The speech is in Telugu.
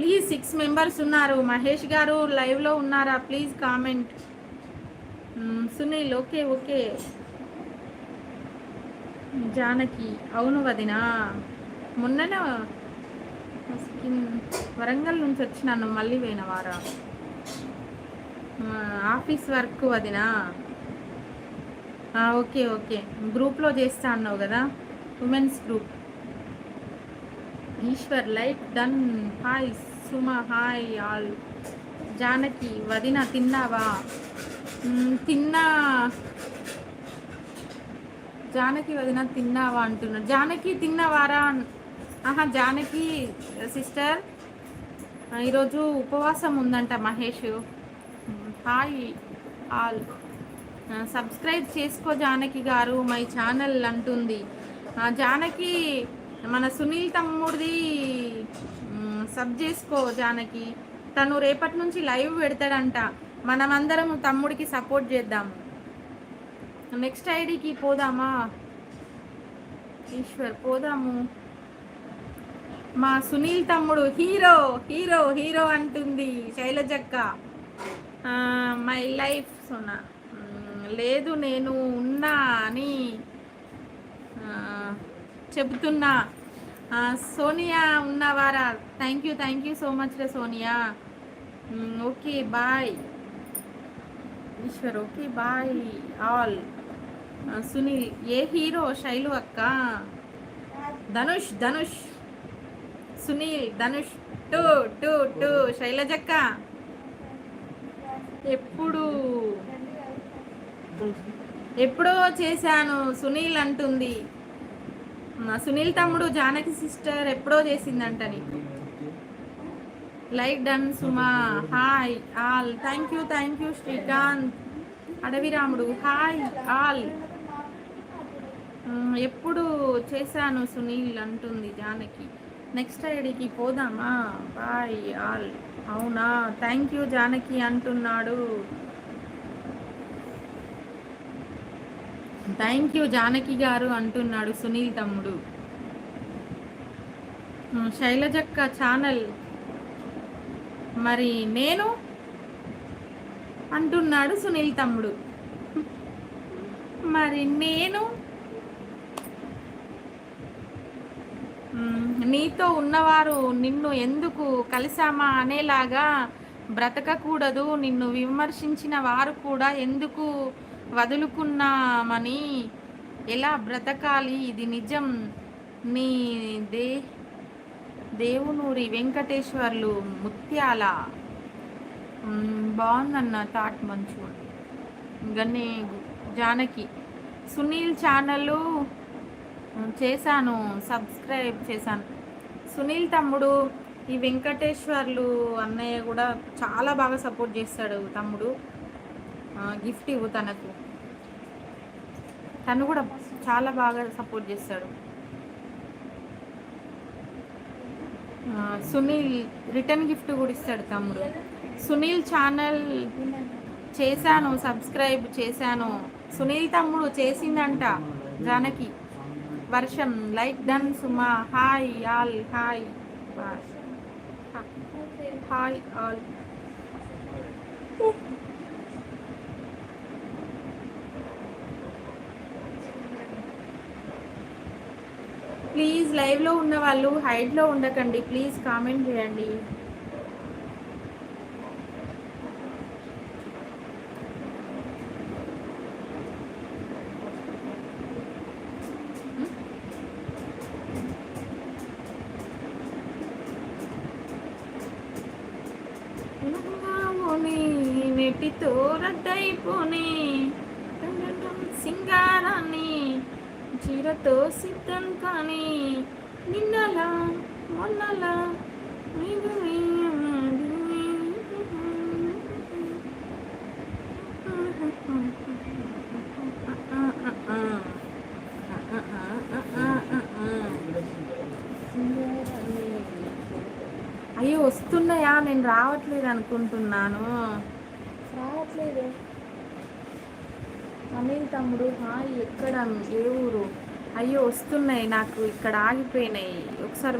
ప్లీజ్ సిక్స్ మెంబర్స్ ఉన్నారు. మహేష్ గారు లైవ్లో ఉన్నారా? Please comment. Sunil okay okay. Janaki అవును వదినా. మొన్ననే స్కిన్ వరంగల్ నుంచి వచ్చినాను మళ్ళీ పోయిన వారా ఆఫీస్ వర్క్ వదినా. Okay okay. గ్రూప్లో చేస్తా అన్నావు కదా? Women's group. Eshwar like done హాయిస్ Suma hi all. Janaki వదిన తిన్నావా? తిన్నా. జానకి వదిన తిన్నావా అంటున్నారు జానకి తిన్నావారా? ఆహా జానకి సిస్టర్. ఈరోజు ఉపవాసం ఉందంట మహేష్. Hi all. సబ్స్క్రైబ్ చేసుకో జానకి గారు మై ఛానల్ అంటుంది. జానకి మన సునీల్ తమ్ముడిది సబ్ చేసుకో జానకి తను రేపటి నుంచి లైవ్ పెడతాడంట. మనమందరం తమ్ముడికి సపోర్ట్ చేద్దాము నెక్స్ట్ ఐడికి పోదామా? ఈశ్వర్ పోదాము. మా సునీల్ తమ్ముడు హీరో హీరో హీరో అంటుంది శైలజక్క మై లైఫ్ సోనా. లేదు నేను ఉన్నా అని చెబుతున్నా. Sonia ఉన్నవారా? Thank you thank you so much ray Sonia. Okay bye Eshwar okay bye all Sunil A hero? Shailu అక్క. Dhanush Dhanush. Sunil Dhanush. Two two two. శైలజక్క ఎప్పుడు? ఎప్పుడో చేశాను సునీల్ అంటుంది. సునీల్ తమ్ముడు జానకి సిస్టర్ ఎప్పుడో చేసిందంట నీకు. Like done Suma hi all. Thank you thank you Srikanth. Adaviramudu hi all. ఎప్పుడు చేశాను సునీల్ అంటుంది జానకి. నెక్స్ట్ ఐడికి పోదామా? Bye all. అవునా? థ్యాంక్ యూ జానకి అంటున్నాడు. థ్యాంక్ యూ జానకి గారు అంటున్నాడు సునీల్ తమ్ముడు. శైలజక్క ఛానల్. మరి నేను? అంటున్నాడు సునీల్ తమ్ముడు. మరి నేను? నీతో ఉన్నవారు నిన్ను ఎందుకు కలిసామా అనేలాగా బ్రతకకూడదు నిన్ను విమర్శించిన వారు కూడా ఎందుకు వదులుకున్నామని ఎలా బ్రతకాలి? ఇది నిజం. నీ దే దేవునూరి వెంకటేశ్వర్లు ముత్యాల. బాగుందన్న థాట్ మంచు. గనే జానకి. సునీల్ ఛానల్ చేశాను సబ్స్క్రైబ్ చేశాను. సునీల్ తమ్ముడు ఈ వెంకటేశ్వర్లు అన్నయ్య కూడా చాలా బాగా సపోర్ట్ చేస్తాడు తమ్ముడు. గిఫ్ట్ ఇవ్వు తనకు. తను కూడా చాలా బాగా సపోర్ట్ చేస్తాడు. సునీల్ రిటర్న్ గిఫ్ట్ కూడా ఇస్తాడు తమ్ముడు. సునీల్ ఛానల్ చేశాను సబ్స్క్రైబ్ చేశాను. సునీల్ తమ్ముడు చేసిందంట జానకి. వర్షం like done Suma hi all hi hi all. Please లైవ్లో ఉన్న వాళ్ళు హైట్లో ఉండకండి. ప్లీజ్ కామెంట్ చేయండి. పోనీ నెటితో రద్దయిపోని సింగారాన్ని. చీరతో సిద్ధం కానీ నిన్నలా మొన్నలా అయ్యో వస్తున్నాయా? నేను రావట్లేదు అనుకుంటున్నాను. రావట్లేదు. అనిల్ తమ్ముడు హాయ్ ఎక్కడ ఏ ఊరు? అయ్యో వస్తున్నాయి నాకు ఇక్కడ ఆగిపోయినాయి. ఒకసారి